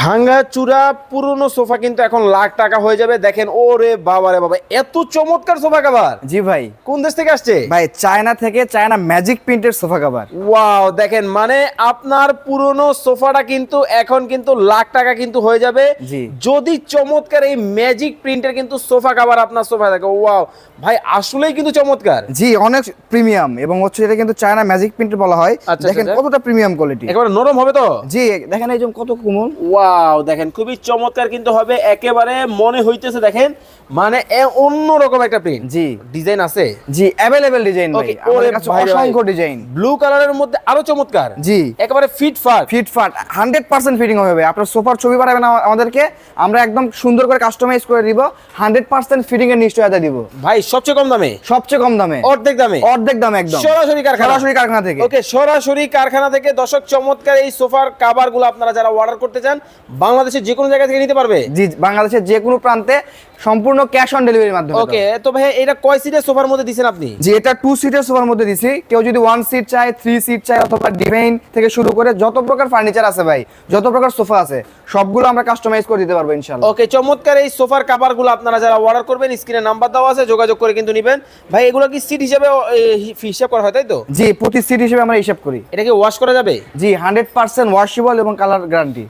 ভাঙ্গা চূড়া পুরনো সোফা কিন্তু এখন লাখ টাকা হয়ে যাবে। দেখেন ওরে বাবা রে বাবা এত চমৎকার সোফা কাভার। জি ভাই। কোন দেশ থেকে আসছে? ভাই চায়না থেকে চায়না ম্যাজিক প্রিন্টের সোফা কভার। ওয়াও দেখেন মানে আপনার পুরনো সোফাটা কিন্তু এখন কিন্তু লাখ টাকা কিন্তু হয়ে যাবে। জি। যদি চমৎকার এই ম্যাজিক প্রিন্টের কিন্তু সোফা কাভার আপনার সোফায় থাকে ওয়াও। ভাই আসলেই কিন্তু চমৎকার। জি অনেক প্রিমিয়াম এবং হচ্ছে এটা কিন্তু চায়না ম্যাজিক প্রিন্টের বলা হয়। আচ্ছা, দেখেন আচ্ছা। কতটা প্রিমিয়াম কোয়ালিটি। একেবারে নরম হবে তো? জি দেখেন এই যে কত কোমল। ওয়াও দেখেন খুবই চমৎকার কিন্তু হবে। একেবারে মনে হইতেছে দেখেন মানে অন্য রকম একটা প্রিন্ট জি ডিজাইন আছে। জি অ্যাভেলেবেল ডিজাইন ভাই। আমাদের কাছে অসংখ্য ডিজাইন ব্লু কালারের মধ্যে আরও চমৎকার। জি। একেবারে ফিট ফাট ফিট ফাট হান্ড্রেড পার্সেন্ট ফিটিং হবে আপনার সোফার ছবি পাঠাবেন আমাদেরকে আমরা একদম সুন্দর করে কাস্টমাইজ করে দিব হান্ড্রেড পার্সেন্ট ফিটিং এর নিশ্চয়তা দিব। ভাই সবচেয়ে কম দামে? সবচেয়ে কম দামে। অর্ধেক দামে? অর্ধেক দাম একদম। সরাসরি কারখানা। সরাসরি কারখানা থেকে। ওকে সরাসরি কারখানা থেকে। দর্শক চমৎকার এই সোফার কাভারগুলো আপনারা যারা অর্ডার করতে চান বাংলাদেশের যে কোনো জায়গা থেকে নিতে পারবে? জি বাংলাদেশের যে কোনো প্রান্তে সম্পূর্ণ ক্যাশ অন ডেলিভারির মাধ্যমে ওকে তো ভাই এটা কয় সিটের সোফার মধ্যে দিছেন আপনি? জি এটা টু সিটের সোফার মধ্যে দিছি। কেউ যদি ওয়ান সিট চায় থ্রি সিট চায় অথবা ডিভাইন থেকে শুরু করে যত প্রকার ফার্নিচার আছে ভাই যত প্রকার সোফা আছে সবগুলো আমরা কাস্টমাইজ করে দিতে পারব ইনশাআল্লাহ। ওকে চমৎকার এই সোফার কাভারগুলো আপনারা যারা অর্ডার করবেন স্ক্রিনে নাম্বার দেওয়া আছে যোগাযোগ করে কিন্তু নেবেন। ভাই এগুলো কি সিট হিসাবে হিসাব করা হয় তাই তো? জি প্রতি সিট হিসেবে আমরা হিসাব করি। এটা কি ওয়াশ করা যাবে? জি হান্ড্রেড পার্সেন্ট ওয়াশেবল এবং কালার গ্যারান্টি